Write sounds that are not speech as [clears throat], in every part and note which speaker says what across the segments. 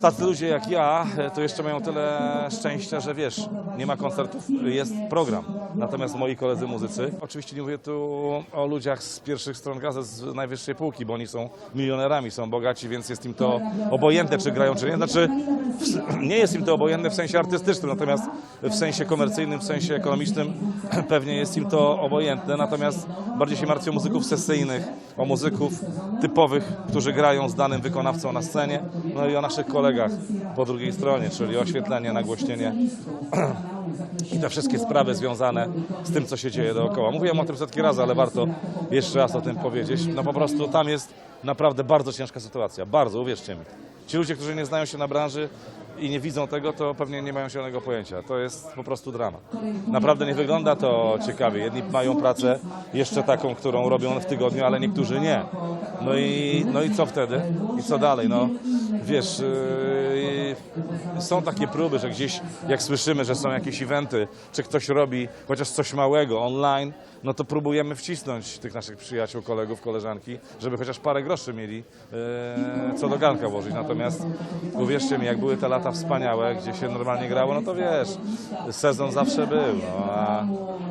Speaker 1: Tacy ludzie jak ja, e, to jeszcze mają tyle szczęścia, że wiesz, nie ma koncertów, jest program. Natomiast moi koledzy muzycy, oczywiście nie mówię tu o ludziach z pierwszych stron gazet z najwyższej półki, bo oni są milionerami, są bogaci, więc jest im to obojętne, czy grają, czy nie. Znaczy, [clears throat] nie jest im to obojętne w sensie artystycznym, natomiast w sensie komercyjnym, w sensie ekonomicznym [clears throat] pewnie jest im to obojętne. Natomiast bardziej się martwią o muzyków sesyjnych, o muzyków typowych, którzy grają z danym wykonawcą na scenie, no i o naszych kolegach po drugiej stronie, czyli oświetlenie, nagłośnienie [clears throat] i te wszystkie sprawy związane z tym, co się dzieje dookoła. Mówiłem o tym setki razy, ale warto jeszcze raz o tym powiedzieć. No po prostu tam jest naprawdę bardzo ciężka sytuacja. Bardzo, uwierzcie mi. Ci ludzie, którzy nie znają się na branży i nie widzą tego, to pewnie nie mają zielonego pojęcia. To jest po prostu dramat. Naprawdę nie wygląda to ciekawie. Jedni mają pracę jeszcze taką, którą robią w tygodniu, ale niektórzy nie. No i, no i co wtedy? I co dalej? No wiesz, yy, są takie próby, że gdzieś jak słyszymy, że są jakieś eventy, czy ktoś robi chociaż coś małego online, no to próbujemy wcisnąć tych naszych przyjaciół, kolegów, koleżanki, żeby chociaż parę groszy mieli yy, co do garnka włożyć. Natomiast uwierzcie mi, jak były te lata wspaniałe, gdzie się normalnie grało, no to wiesz, sezon zawsze był, no a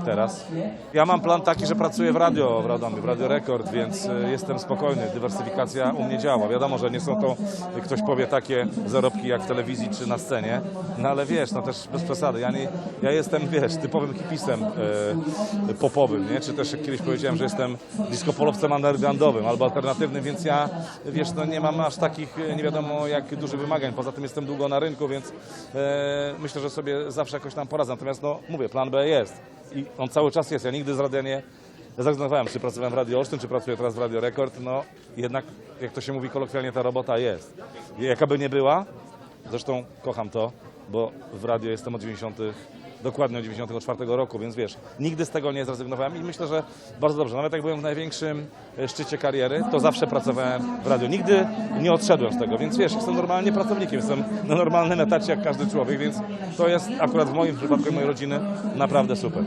Speaker 1: teraz? Ja mam plan taki, że pracuję w radio w Radomiu, w Radio Rekord, więc y, jestem spokojny, dywersyfikacja u mnie działa. Wiadomo, że nie są to, ktoś powie, takie zarobki jak w telewizji czy na scenie, no ale wiesz, no też bez przesady. Ja, nie, ja jestem, wiesz, typowym hipisem y, popowym, nie? Czy też jak kiedyś powiedziałem, że jestem disco-polowcem undergroundowym albo alternatywnym, więc ja, wiesz, no nie mam aż takich, nie wiadomo jak dużych wymagań. Poza tym jestem długo na rynku, więc y, myślę, że sobie zawsze jakoś tam poradzę. Natomiast, no mówię, plan B jest i on cały czas jest. Ja nigdy z radia nie zrezygnowałem, czy pracowałem w Radio Olsztyn, czy pracuję teraz w Radio Rekord, no jednak, jak to się mówi kolokwialnie, ta robota jest. Jaka by nie była, zresztą kocham to, bo w radio jestem od 90 dokładnie od 94 roku, więc wiesz, nigdy z tego nie zrezygnowałem i myślę, że bardzo dobrze. Nawet jak byłem w największym e, szczycie kariery, to zawsze pracowałem w radio. Nigdy nie odszedłem z tego, więc wiesz, jestem normalnie pracownikiem, jestem na normalnym etacie jak każdy człowiek, więc to jest akurat w moim przypadku i mojej rodziny naprawdę super.